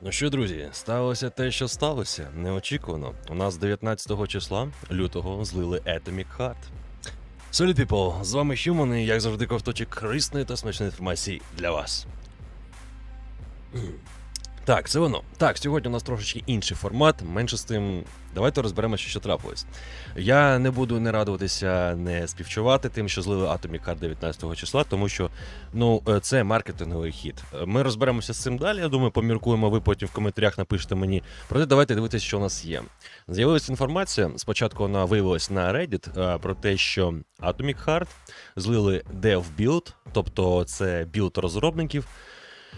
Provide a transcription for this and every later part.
Ну що, друзі, сталося те, що сталося. Неочікувано. У нас 19 числа лютого злили Atomic Heart. Салют, people! З вами Human і, як завжди, ковточок корисної та смачної інформації для вас. Так, це воно. Так, сьогодні у нас трошечки інший формат. Менше з тим, давайте розберемося, що трапилось. Я не буду не радуватися, не співчувати тим, що злили Atomic Heart 19 числа, тому що ну е, це маркетинговий хід. Е, Ми розберемося з цим далі. Я думаю, поміркуємо. Ви потім в коментарях напишете мені. Проте давайте дивитися, що у нас є. З'явилася інформація. Спочатку вона виявилась на Reddit е, про те, що Atomic Heart злили Dev Build, тобто це білд розробників.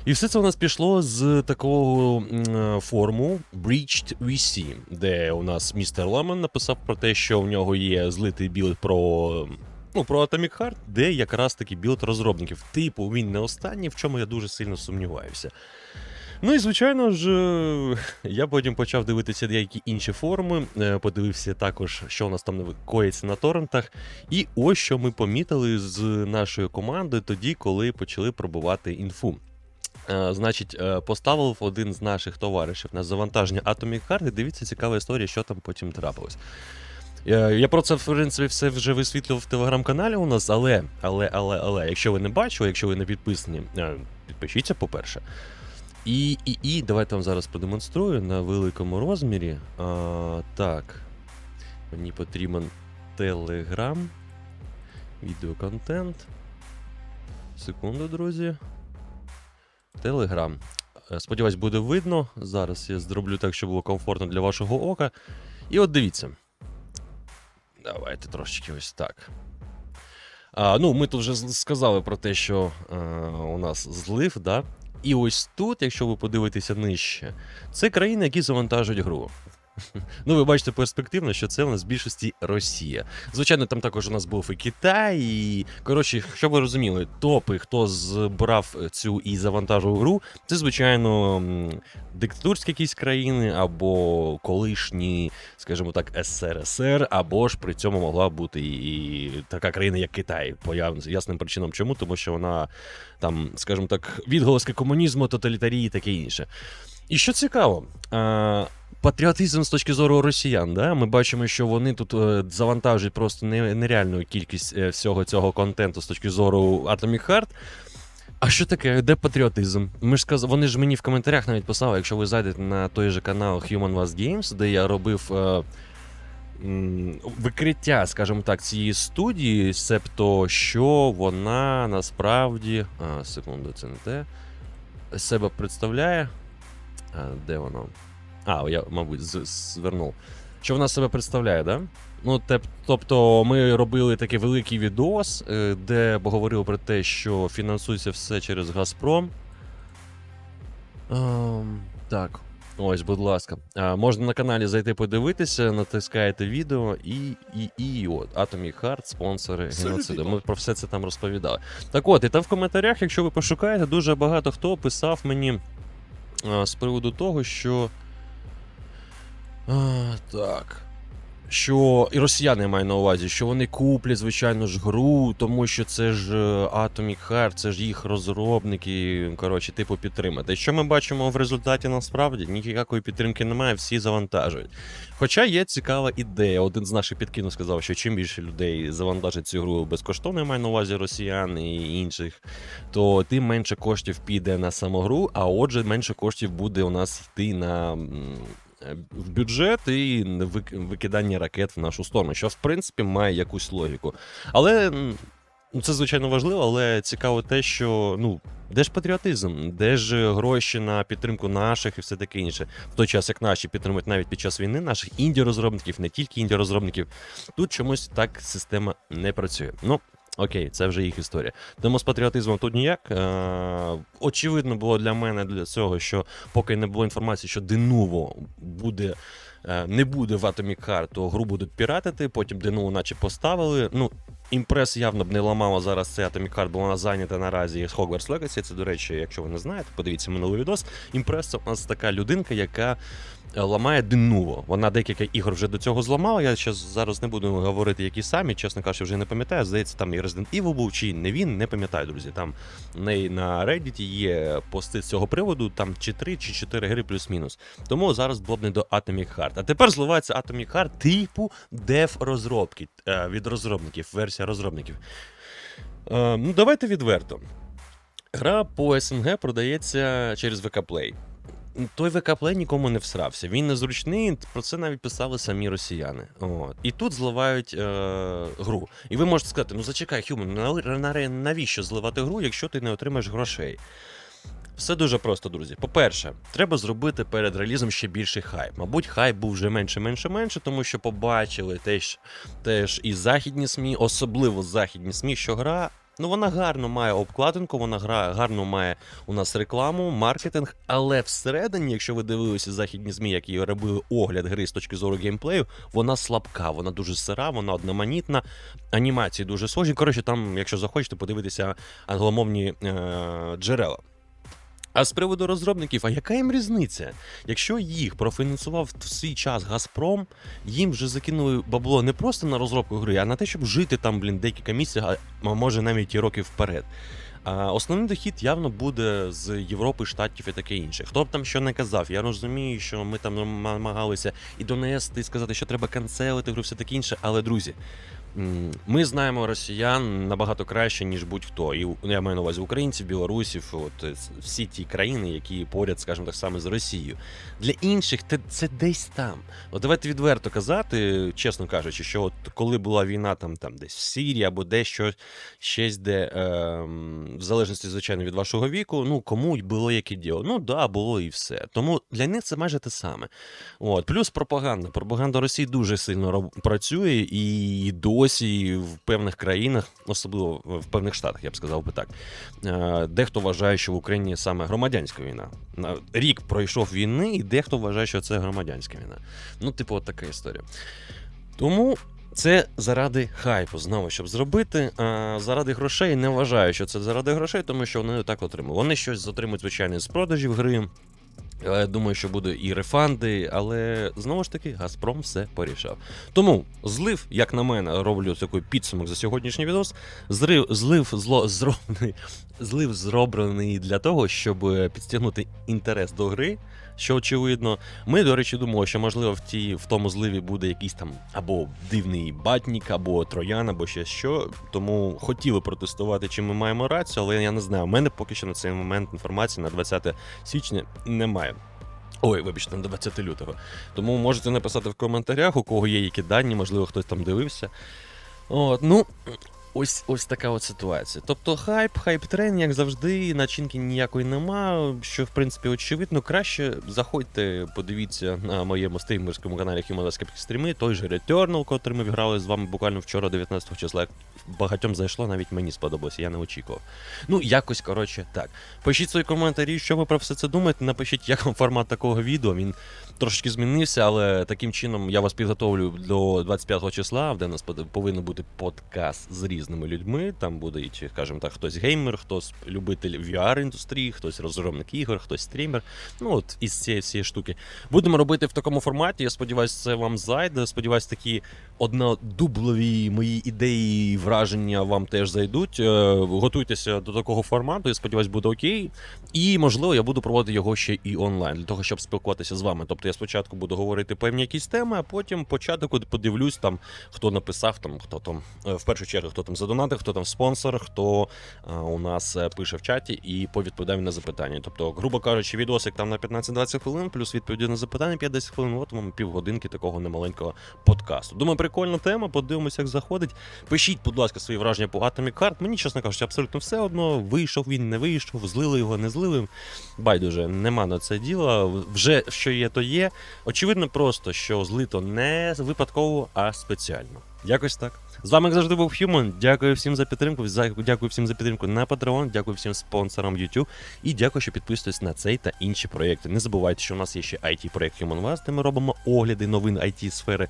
І все це у нас пішло з такого е, форуму Breached VC, де у нас містер Ламан написав про те, що в нього є злитий білд про. Ну, про Atomic Heart, де якраз таки білд розробників. Типу, він не останній, в чому я дуже сильно сумніваюся. Ну і звичайно ж, е, я потім почав дивитися деякі інші форуми, е, подивився також, що у нас там коїться на торрентах. І ось що ми помітили з нашою командою тоді, коли почали пробувати інфу. Е, Значить, е, поставив один з наших товаришів на завантаження Atomic Heart, і дивіться цікава історія, що там потім трапилось. Е, Я про це, в принципі, все вже висвітлював в телеграм-каналі у нас, але, але, але, але, якщо ви не бачили, якщо ви не підписані, підпишіться, по-перше. І, і, і давайте вам зараз продемонструю на великому розмірі. А, так. Мені потрібен Телеграм. Відеоконтент. Секунду, друзі. Телеграм. Е, Сподіваюсь, буде видно. Зараз я зроблю так, щоб було комфортно для вашого ока. І от дивіться. Давайте трошечки ось так. А, ну, ми тут вже сказали про те, що а, у нас злив, да? І ось тут, якщо ви подивитеся нижче, це країни, які завантажують гру. Ну, ви бачите перспективно, що це у нас в більшості Росія. Звичайно, там також у нас був і Китай, і коротше, щоб ви розуміли, топи, хто збрав цю і завантажував гру, це звичайно диктатурські якісь країни, або колишні, скажімо так, СРСР, або ж при цьому могла бути і така країна, як Китай, по ясним причинам. Чому? Тому що вона там, скажімо так, відголоски комунізму, тоталітарії і таке інше. І що цікаво, а, патріотизм з точки зору росіян, да? ми бачимо, що вони тут е, завантажують просто нереальну кількість е, всього цього контенту з точки зору Atomic Heart. А що таке? Де патріотизм? Ми ж сказ... Вони ж мені в коментарях навіть писали, якщо ви зайдете на той же канал Human Was Games, де я робив е, викриття, скажімо так, цієї студії, себто, що вона насправді. А, секунду, це не те. Себе представляє. А, де воно? А, я, мабуть, звернув. Що вона себе представляє, да? Ну, тобто, ми робили такий великий відос, е, де говорили про те, що фінансується все через Газпром. Ем, так, ось, будь ласка. А, можна на каналі зайти подивитися, натискаєте відео і, і, і от Atomic Heart, спонсори геноциду. Ми про все це там розповідали. Так от, і там в коментарях, якщо ви пошукаєте, дуже багато хто писав мені а, з приводу того, що. А, так. Що і росіяни маю на увазі, що вони куплять, звичайно ж, гру, тому що це ж е, Atomic Heart, це ж їх розробники, коротше, типу підтримати. Що ми бачимо в результаті насправді? Ніякої підтримки немає, всі завантажують. Хоча є цікава ідея. Один з наших підкинув сказав, що чим більше людей завантажить цю гру безкоштовно, маю на увазі росіян і інших, то тим менше коштів піде на саму гру, а отже, менше коштів буде у нас йти на. Е, В бюджет і викидання ракет в нашу сторону, що в принципі має якусь логіку. Але ну, це звичайно важливо, але цікаво те, що ну де ж патріотизм, де ж гроші на підтримку наших і все таке інше. В той час як наші підтримують навіть під час війни наших інді-розробників, не тільки інді-розробників, тут чомусь так система не працює. Ну. Окей, це вже їх історія. Тому з патріотизмом тут ніяк. Е, очевидно було для мене для цього, що поки не було інформації, що Denuvo буде. е, Не буде в Atomic Heart, то гру будуть піратити, потім Denuvo наче поставили. Ну, імпрес явно б не ламало зараз це Atomic Heart, бо вона зайнята наразі з Hogwarts Legacy. Це, до речі, якщо ви не знаєте, подивіться минулий відос. Імпрес це у нас така людинка, яка ламає Denuvo. Вона декілька ігор вже до цього зламала. Я щас зараз не буду говорити, які самі, чесно кажучи, вже не пам'ятаю. Здається, там і Resident Evil був, чи не він, не пам'ятаю, друзі. Там неї на Reddit є пости з цього приводу, там чи 3, чи 4 гри плюс-мінус. Тому зараз було б не до Atomic Heart. А тепер зливається Atomic Heart типу дев розробки е, від розробників, версія розробників. Е, ну, давайте відверто. Гра по СНГ продається через VK Play. Той VK нікому не всрався. Він незручний, про це навіть писали самі росіяни. От. І тут зливають е, гру. І ви можете сказати: ну зачекай, Хюман, на- на- навіщо зливати гру, якщо ти не отримаєш грошей? Все дуже просто, друзі. По-перше, треба зробити перед релізом ще більший хайп. Мабуть, хайп був вже менше, менше, менше, тому що побачили теж, теж і західні СМІ, особливо західні СМІ, що гра. Ну, вона гарно має обкладинку, вона гра гарно має у нас рекламу, маркетинг, але всередині, якщо ви дивилися західні ЗМІ, які робили огляд гри з точки зору геймплею, вона слабка, вона дуже сира, вона одноманітна, анімації дуже схожі. Коротше, там, якщо захочете, подивитися англомовні е- джерела. А з приводу розробників, а яка їм різниця? Якщо їх профінансував в свій час Газпром, їм вже закинули бабло не просто на розробку гри, а на те, щоб жити там, блін, декілька місяців, а може навіть і років вперед. А основний дохід явно буде з Європи, Штатів і таке інше. Хто б там що не казав, я розумію, що ми там намагалися і донести, і сказати, що треба канцелити гру, все таке інше. Але друзі, ми знаємо росіян набагато краще, ніж будь-хто. І я маю на увазі українців, білорусів, от е, всі ті країни, які поряд, скажімо так, саме з Росією. Для інших це десь там. От давайте відверто казати, чесно кажучи, що от коли була війна там, там десь в Сирії або дещо щось, де ем, в залежності, звичайно, від вашого віку, ну кому й було яке діло. Ну да, було і все. Тому для них це майже те саме. От плюс пропаганда. Пропаганда Росії дуже сильно працює і досі в певних країнах, особливо в певних штатах, я б сказав би так. е, Дехто вважає, що в Україні саме громадянська війна. На- Рік пройшов війни, і дехто вважає, що це громадянська війна. Ну, типу, от така історія. Тому це заради хайпу, знову щоб зробити. А заради грошей не вважаю, що це заради грошей, тому що вони так отримують. Вони щось отримують, звичайно, з продажів гри. Я думаю, що буде і рефанди, але знову ж таки Газпром все порішав. Тому злив, як на мене, роблю такий підсумок за сьогоднішній відос. Зрив, злив зло зроблений, злив зроблений для того, щоб е, підстягнути інтерес до гри. Що очевидно, ми, до речі, думали, що можливо в ті в тому зливі буде якийсь там або дивний батнік, або троян, або ще що. Тому хотіли протестувати, чи ми маємо рацію, але я не знаю. У мене поки що на цей момент інформації на 20 січня немає. Ой, вибачте, на 20 лютого. Тому можете написати в коментарях, у кого є які дані, можливо, хтось там дивився. От, ну, ось, ось така от ситуація. Тобто хайп, хайп трен, як завжди, начинки ніякої нема, що в принципі очевидно. Краще заходьте, подивіться на моєму стрімерському каналі Human стріми, той же Returnal, котрий ми грали з вами буквально вчора, 19 числа. Багатьом зайшло, навіть мені сподобалося, я не очікував. Ну, якось, коротше, так. Пишіть свої коментарі, що ви про все це думаєте. Напишіть, як вам формат такого відео. Він трошки змінився, але таким чином я вас підготовлю до 25 числа, де нас повинен бути подкаст з різними людьми. Там буде, і, скажімо так, хтось геймер, хтось любитель VR-індустрії, хтось розробник ігор, хтось стрімер. Ну, от із цієї всієї штуки. Будемо робити в такому форматі. Я сподіваюся, це вам зайде. Сподіваюсь, такі однодублові мої ідеї враження вам теж зайдуть. Е, Готуйтеся до такого формату, я сподіваюсь, буде окей. І можливо, я буду проводити його ще і онлайн для того, щоб спілкуватися з вами. Тобто я спочатку буду говорити певні якісь теми, а потім початок подивлюсь там, хто написав, там хто там е, в першу чергу, хто там задонатив, хто там спонсор, хто е, у нас е, пише в чаті і повідповідає на запитання. Тобто, грубо кажучи, відосик там на 15-20 хвилин, плюс відповіді на запитання 5-10 хвилин. От вам півгодинки такого немаленького подкасту. Думаю, прикольна тема. Подивимося, як заходить. Пишіть, будь ласка, свої враження по Atomic Heart. Мені, чесно кажучи, абсолютно все одно. Вийшов він, не вийшов, злили його, не злили. Байдуже, нема на це діла. Вже що є, то є. Очевидно, просто що злито не випадково, а спеціально. Якось так. З вами як завжди був Human. Дякую всім за підтримку. Дякую всім за підтримку на Patreon, дякую всім спонсорам YouTube і дякую, що підписуєтесь на цей та інші проєкти. Не забувайте, що у нас є ще it проєкт Human West, де ми робимо огляди новин it сфери,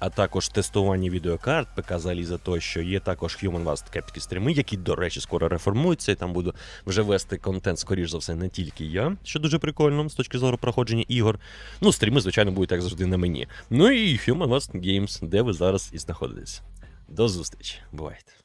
а також тестування відеокарт, ПК Заліза тощо. Є також Human West Capital стріми, які, до речі, скоро реформуються, і там буду вже вести контент, скоріш за все, не тільки я, що дуже прикольно з точки зору проходження ігор. Ну, стріми, звичайно, будуть як завжди на мені. Ну і Human West Games, де ви зараз і знаходитесь. До зустрічі. Бувайте.